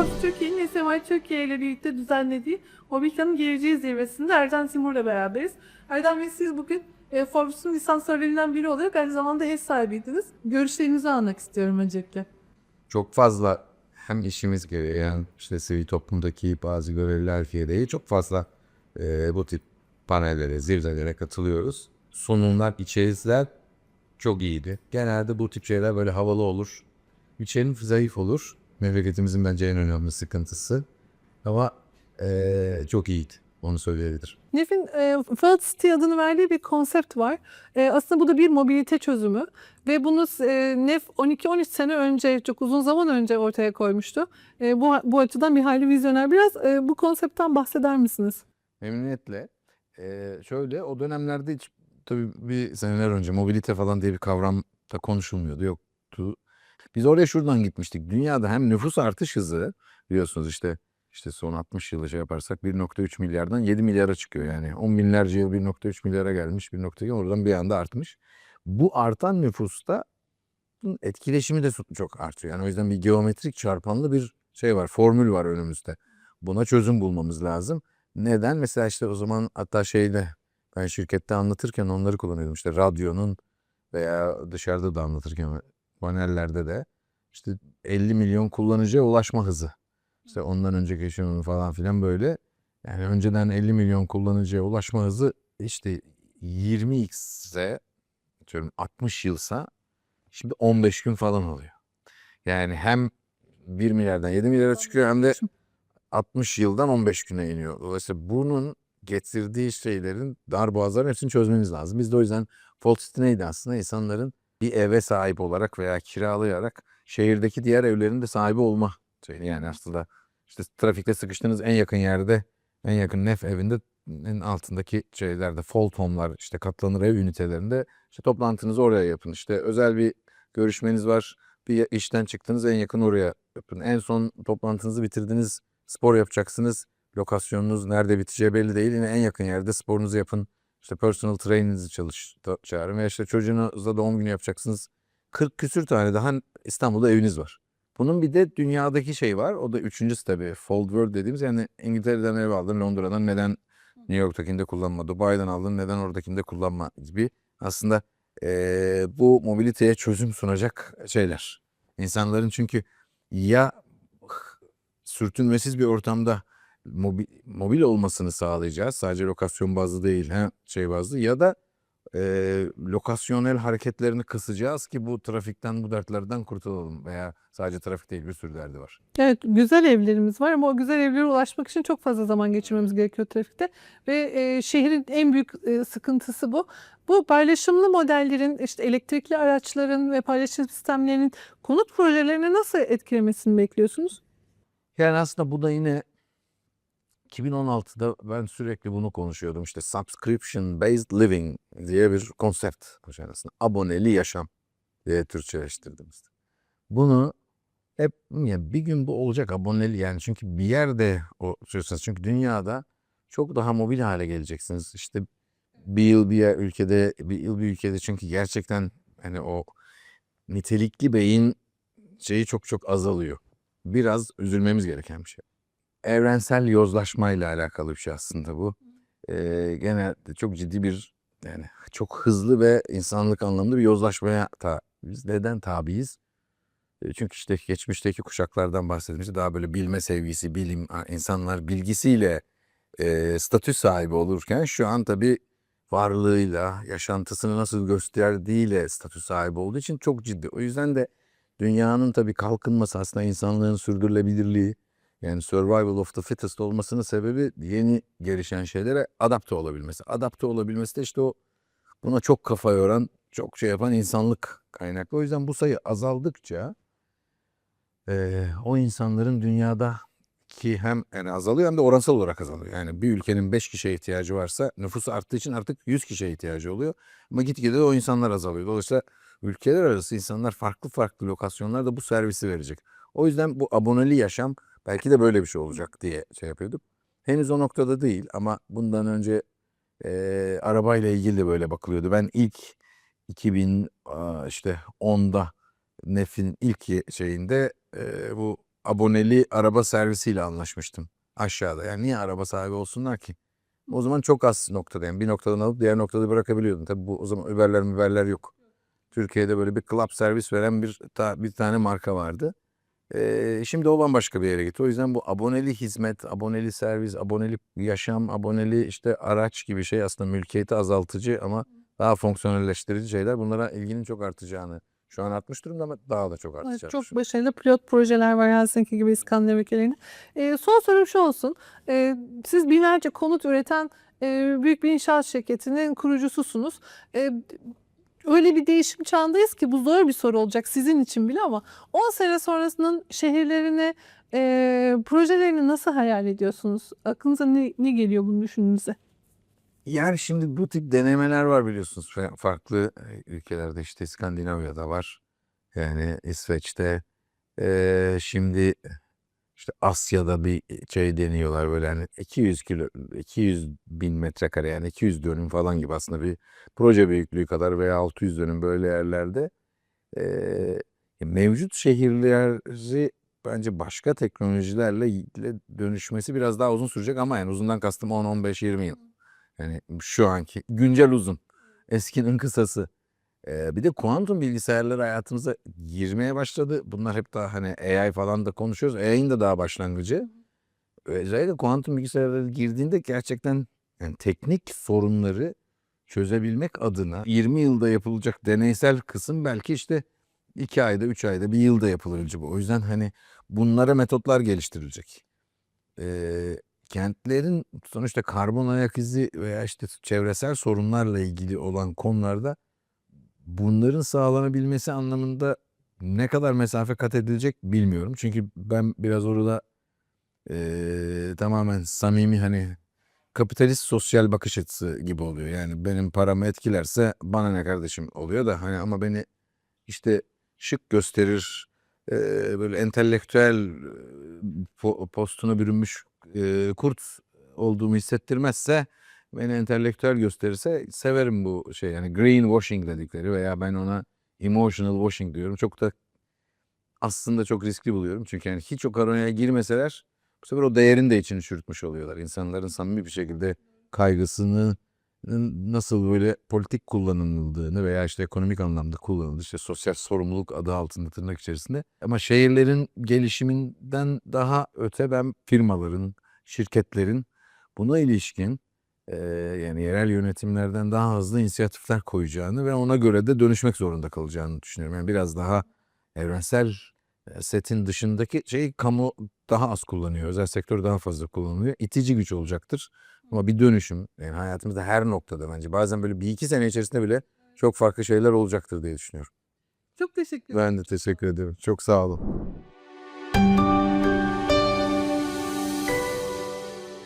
Forbes Türkiye'nin SMI Türkiye ile birlikte düzenlediği Mobilite'nin Geleceği Zirvesi'nde Erdem Timur'la beraberiz. Erdem Bey siz bugün e, Forbes'un lisansörlerinden biri olarak aynı zamanda ev sahibiydiniz. Görüşlerinizi almak istiyorum öncelikle. çok fazla hem işimiz gereği yani işte sivil toplumdaki bazı görevler gereği çok fazla e, bu tip panellere, zirvelere katılıyoruz. Sunumlar, içerikler çok iyiydi. Genelde bu tip şeyler böyle havalı olur. İçerik zayıf olur. Memleketimizin bence en önemli sıkıntısı. Ama e, çok iyiydi. Onu söyleyebilirim. Nef'in e, Felt City adını verdiği bir konsept var. E, aslında bu da bir mobilite çözümü. Ve bunu e, Nef 12-13 sene önce, çok uzun zaman önce ortaya koymuştu. E, bu, bu açıdan bir hayli vizyoner. Biraz e, bu konseptten bahseder misiniz? Memnuniyetle. Ee, şöyle o dönemlerde hiç tabii bir seneler önce mobilite falan diye bir kavram da konuşulmuyordu yoktu. Biz oraya şuradan gitmiştik. Dünyada hem nüfus artış hızı biliyorsunuz işte işte son 60 yılı şey yaparsak 1.3 milyardan 7 milyara çıkıyor yani. 10 binlerce yıl 1.3 milyara gelmiş 1.2 oradan bir anda artmış. Bu artan nüfusta etkileşimi de çok artıyor. Yani o yüzden bir geometrik çarpanlı bir şey var, formül var önümüzde. Buna çözüm bulmamız lazım. Neden? Mesela işte o zaman hatta şeyde ben şirkette anlatırken onları kullanıyordum. İşte radyonun veya dışarıda da anlatırken panellerde de işte 50 milyon kullanıcıya ulaşma hızı. İşte ondan önceki yaşamın falan filan böyle. Yani önceden 50 milyon kullanıcıya ulaşma hızı işte 20x'e atıyorum 60 yılsa şimdi 15 gün falan oluyor. Yani hem 1 milyardan 7 milyara çıkıyor hem de 60 yıldan 15 güne iniyor. Dolayısıyla bunun getirdiği şeylerin darboğazların hepsini çözmemiz lazım. Biz de o yüzden City neydi aslında? İnsanların bir eve sahip olarak veya kiralayarak şehirdeki diğer evlerin de sahibi olma şeyi. Yani aslında işte trafikte sıkıştığınız en yakın yerde, en yakın nef evinde en altındaki şeylerde fault home'lar işte katlanır ev ünitelerinde işte toplantınızı oraya yapın. İşte özel bir görüşmeniz var. Bir işten çıktınız en yakın oraya yapın. En son toplantınızı bitirdiniz spor yapacaksınız. Lokasyonunuz nerede biteceği belli değil. Yine en yakın yerde sporunuzu yapın. İşte personal trainer'ınızı çalış, çağırın. Veya işte çocuğunuzla doğum günü yapacaksınız. 40 küsür tane daha İstanbul'da eviniz var. Bunun bir de dünyadaki şey var. O da üçüncüsü tabii. Fold World dediğimiz yani İngiltere'den ev aldın, Londra'dan neden New York'takinde kullanma, Dubai'den aldın neden oradakinde kullanma gibi. Aslında eee, bu mobiliteye çözüm sunacak şeyler. İnsanların çünkü ya sürtünmesiz bir ortamda mobil, mobil olmasını sağlayacağız. Sadece lokasyon bazlı değil, ha, şey bazlı ya da e, lokasyonel hareketlerini kısacağız ki bu trafikten, bu dertlerden kurtulalım. Veya sadece trafik değil bir sürü derdi var. Evet, güzel evlerimiz var ama o güzel evlere ulaşmak için çok fazla zaman geçirmemiz gerekiyor trafikte. Ve e, şehrin en büyük e, sıkıntısı bu. Bu paylaşımlı modellerin, işte elektrikli araçların ve paylaşım sistemlerinin konut projelerini nasıl etkilemesini bekliyorsunuz? Yani aslında bu da yine 2016'da ben sürekli bunu konuşuyordum. İşte subscription based living diye bir konsept. Yani aslında aboneli yaşam diye Türkçeleştirdiğimizde. Bunu hep ya bir gün bu olacak aboneli yani çünkü bir yerde o söylüyorsunuz. Çünkü dünyada çok daha mobil hale geleceksiniz. İşte bir yıl bir ülkede bir yıl bir ülkede çünkü gerçekten hani o nitelikli beyin şeyi çok çok azalıyor. Biraz üzülmemiz gereken bir şey evrensel yozlaşmayla alakalı bir şey aslında bu. Ee, gene çok ciddi bir yani çok hızlı ve insanlık anlamında bir yozlaşmaya ta, biz neden tabiiz? E, Çünkü işte geçmişteki kuşaklardan bahsetmişti daha böyle bilme sevgisi, bilim, insanlar bilgisiyle e, statü sahibi olurken şu an tabii varlığıyla, yaşantısını nasıl gösterdiğiyle statü sahibi olduğu için çok ciddi. O yüzden de dünyanın tabii kalkınması aslında insanlığın sürdürülebilirliği, yani survival of the fittest olmasının sebebi yeni gelişen şeylere adapte olabilmesi. Adapte olabilmesi de işte o buna çok kafa yoran, çok şey yapan insanlık kaynaklı. O yüzden bu sayı azaldıkça eee, o insanların dünyada ki hem yani azalıyor hem de oransal olarak azalıyor. Yani bir ülkenin 5 kişiye ihtiyacı varsa nüfusu arttığı için artık 100 kişiye ihtiyacı oluyor. Ama gitgide de o insanlar azalıyor. Dolayısıyla ülkeler arası insanlar farklı farklı lokasyonlarda bu servisi verecek. O yüzden bu aboneli yaşam belki de böyle bir şey olacak diye şey yapıyorduk. Henüz o noktada değil ama bundan önce eee arabayla ilgili de böyle bakılıyordu. Ben ilk 2000 aa, işte 10'da Nef'in ilk şeyinde eee, bu aboneli araba servisiyle anlaşmıştım aşağıda. Yani niye araba sahibi olsunlar ki? O zaman çok az noktada yani bir noktadan alıp diğer noktada bırakabiliyordun. Tabii bu o zaman Uber'ler Uber'ler yok. Türkiye'de böyle bir club servis veren bir ta- bir tane marka vardı. Ee, şimdi o bambaşka bir yere gitti. O yüzden bu aboneli hizmet, aboneli servis, aboneli yaşam, aboneli işte araç gibi şey aslında mülkiyeti azaltıcı ama daha fonksiyonelleştirici şeyler. Bunlara ilginin çok artacağını şu an artmış durumda ama daha da çok Evet, artacak. çok başarılı pilot projeler var Helsinki gibi İskandinav ülkelerinde. Ee, son sorum şu olsun. Ee, siz binlerce konut üreten e, büyük bir inşaat şirketinin kurucususunuz. Ee, öyle bir değişim çağındayız ki bu zor bir soru olacak sizin için bile ama 10 sene sonrasının şehirlerini, e, projelerini nasıl hayal ediyorsunuz? Aklınıza ne, ne geliyor bunu düşündüğünüzde? Yani şimdi bu tip denemeler var biliyorsunuz. Fa- Farklı e, ülkelerde işte İskandinavya'da var. Yani İsveç'te. Eee, şimdi işte Asya'da bir şey deniyorlar böyle hani 200 kilo 200 bin metrekare yani 200 dönüm falan gibi aslında bir proje büyüklüğü kadar veya 600 dönüm böyle yerlerde eee, mevcut şehirleri bence başka teknolojilerle ile dönüşmesi biraz daha uzun sürecek ama yani uzundan kastım 10 15 20 yıl. Yani şu anki güncel uzun. Eskinin kısası. Ee, bir de kuantum bilgisayarları hayatımıza girmeye başladı. Bunlar hep daha hani AI falan da konuşuyoruz. AI'nin de daha başlangıcı. Özellikle kuantum bilgisayarları girdiğinde gerçekten yani teknik sorunları çözebilmek adına 20 yılda yapılacak deneysel kısım belki işte 2 ayda, 3 ayda, bir yılda yapılabilecek. O yüzden hani bunlara metotlar geliştirilecek. Ee, kentlerin sonuçta karbon ayak izi veya işte çevresel sorunlarla ilgili olan konularda bunların sağlanabilmesi anlamında ne kadar mesafe kat edilecek bilmiyorum. Çünkü ben biraz orada eee, tamamen samimi hani kapitalist sosyal bakış açısı gibi oluyor. Yani benim paramı etkilerse bana ne kardeşim oluyor da hani ama beni işte şık gösterir eee, böyle entelektüel po- postuna bürünmüş eee, kurt olduğumu hissettirmezse beni entelektüel gösterirse severim bu şey yani greenwashing dedikleri veya ben ona emotional washing diyorum. Çok da aslında çok riskli buluyorum. Çünkü yani hiç o karonaya girmeseler bu sefer o değerin de içini çürütmüş oluyorlar. İnsanların samimi bir şekilde kaygısını nasıl böyle politik kullanıldığını veya işte ekonomik anlamda kullanıldığı işte sosyal sorumluluk adı altında tırnak içerisinde. Ama şehirlerin gelişiminden daha öte ben firmaların, şirketlerin buna ilişkin yani yerel yönetimlerden daha hızlı inisiyatifler koyacağını ve ona göre de dönüşmek zorunda kalacağını düşünüyorum. Yani biraz daha evrensel setin dışındaki şeyi kamu daha az kullanıyor. Özel sektör daha fazla kullanılıyor. İtici güç olacaktır. Ama bir dönüşüm yani hayatımızda her noktada bence bazen böyle bir iki sene içerisinde bile çok farklı şeyler olacaktır diye düşünüyorum. Çok teşekkür ederim. Ben de teşekkür ederim. Çok sağ olun.